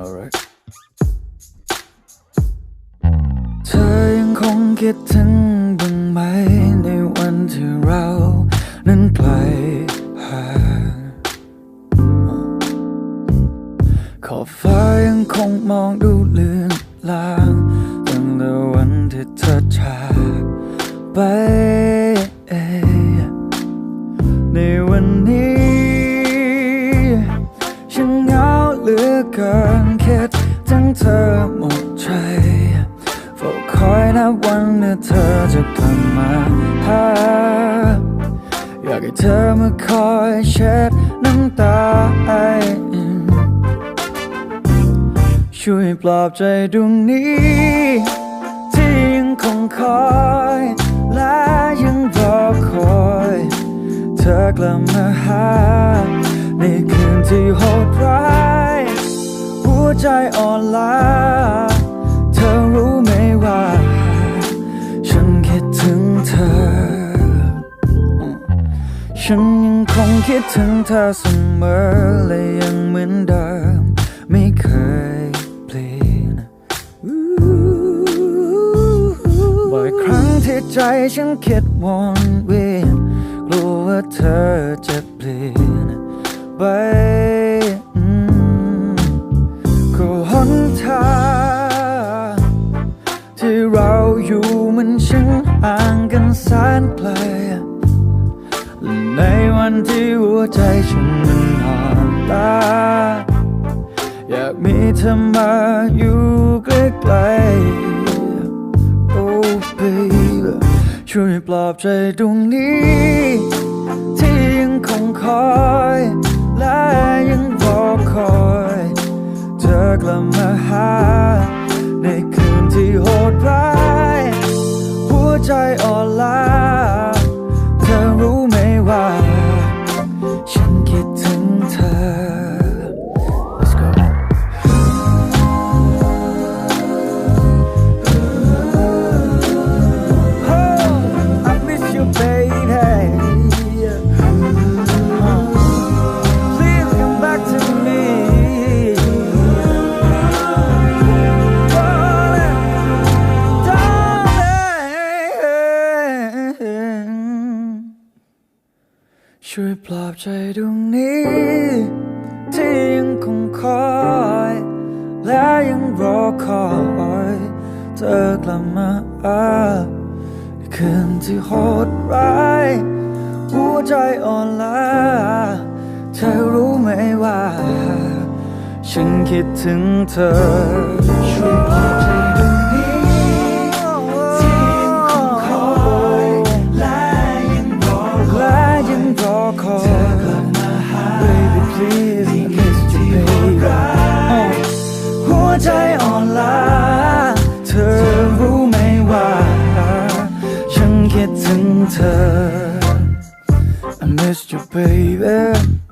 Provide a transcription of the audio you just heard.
alright เธอยังคงคิดถึงบ้างไหมในวันที่เรานั้นไกลห่างขอบฟ้ายังคงมองดูเลือนลางตั้งแต่วันที่เธอจากไป นับวันเมื่อเธอจะกลับมาหาอยากให้เธอมาคอยเช็ดน้ำตาช่วยปลอบใจดวงนี้ ที่ยังคงคอย และยังรอคอย เธอกลับมาหาในคืนที่โหดร้าย หัวใจอ่อนล้า ฉันยังคงคิดถึงเธอเสมอและยังเหมือนเดิม ไม่เคยเปลี่ยนบ่อยครั้งที่ใจฉันคิดวนเวียนกลัวว่าเธอจะเปลี่ยนไปก็หนทางที่เราอยู่มันช่างห่างกันแสนไกล ในวันที่หัวใจฉันมันอ่อนล้าอยากมีเธอมาอยู่ใกล้ๆ Oh baby ช่วยปลอบใจดวงนี้ ที่ยังคงคอย ช่วยปลอบใจดวงนี้ ที่ยังคงคอย และยังรอคอยเธอกลับมาในคืนที่โหดร้ายหัวใจอ่อนล้าเธอรู้ไหมว่า ฉันคิดถึงเธอช่วยปลอบใจ ถึงเธอ I miss you baby Oh, oh, oh,